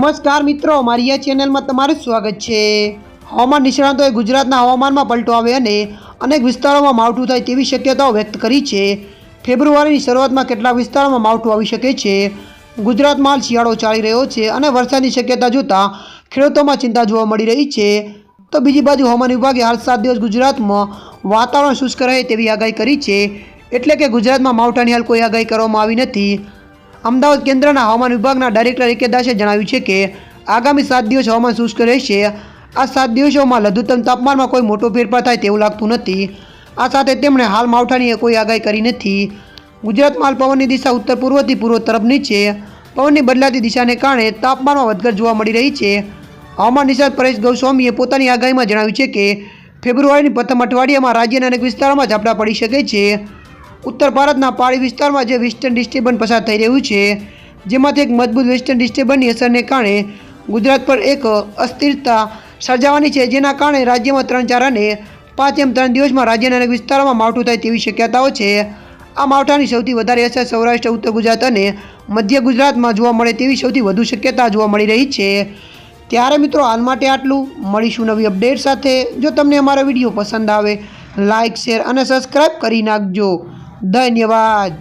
નમસ્કાર મિત્રો મારી આ ચેનલમાં તમારું સ્વાગત છે. હવામાન નિષ્ણાતોએ ગુજરાતના હવામાનમાં પલટો આવે અને અનેક વિસ્તારોમાં માવઠું થાય તેવી શક્યતાઓ વ્યક્ત કરી છે. ફેબ્રુઆરીની શરૂઆતમાં કેટલાક વિસ્તારોમાં માવઠું આવી શકે છે. ગુજરાતમાં હાલ શિયાળો ચાલી રહ્યો છે અને વરસાદની શક્યતા જોતાં ખેડૂતોમાં ચિંતા જોવા મળી રહી છે. તો બીજી બાજુ હવામાન વિભાગે હાલ સાત દિવસ ગુજરાતમાં વાતાવરણ શુષ્ક રહે તેવી આગાહી કરી છે. એટલે કે ગુજરાતમાં માવઠાની હાલ કોઈ આગાહી કરવામાં આવી નથી. અમદાવાદ કેન્દ્રના હવામાન વિભાગના ડાયરેક્ટર એ કે દાસે જણાવ્યું છે કે, આગામી સાત દિવસ હવામાન શુષ્ક રહેશે. આ સાત દિવસોમાં લઘુત્તમ તાપમાનમાં કોઈ મોટો ફેરફાર થાય તેવું લાગતું નથી. આ સાથે તેમણે હાલ માવઠાની કોઈ આગાહી કરી નથી. ગુજરાતમાં પવનની દિશા ઉત્તર પૂર્વથી પૂર્વ તરફની છે પવનની બદલાતી દિશાને કારણે તાપમાનમાં વધઘટ જોવા મળી રહી છે. હવામાન નિષ્ણાત પરેશ ગૌસ્વામીએ પોતાની આગાહીમાં જણાવ્યું છે કે, ફેબ્રુઆરીની પ્રથમ અઠવાડિયામાં રાજ્યના અનેક વિસ્તારોમાં ઝાપટા પડી શકે છે. ઉત્તર ભારતના પહાડી વિસ્તારમાં જે વેસ્ટર્ન ડિસ્ટર્બન્સ પસાર થઈ રહ્યું છે, જેમાંથી એક મજબૂત વેસ્ટર્ન ડિસ્ટર્બન્સની અસરને કારણે ગુજરાત પર એક અસ્થિરતા સર્જાવાની છે, જેના કારણે રાજ્યમાં ત્રણ ચાર અને પાંચ એમ ત્રણ દિવસમાં રાજ્યના અનેક વિસ્તારોમાં માવઠું થાય તેવી શક્યતાઓ છે. આ માવઠાની સૌથી વધારે અસર સૌરાષ્ટ્ર, ઉત્તર ગુજરાત અને મધ્ય ગુજરાતમાં જોવા મળે તેવી સૌથી વધુ શક્યતા જોવા મળી રહી છે. ત્યારે મિત્રો હાલ માટે આટલું. મળીશું નવી અપડેટ સાથે. જો તમને અમારો વીડિયો પસંદ આવે લાઇક શેર અને સબસ્ક્રાઈબ કરી નાખજો. धन्यवाद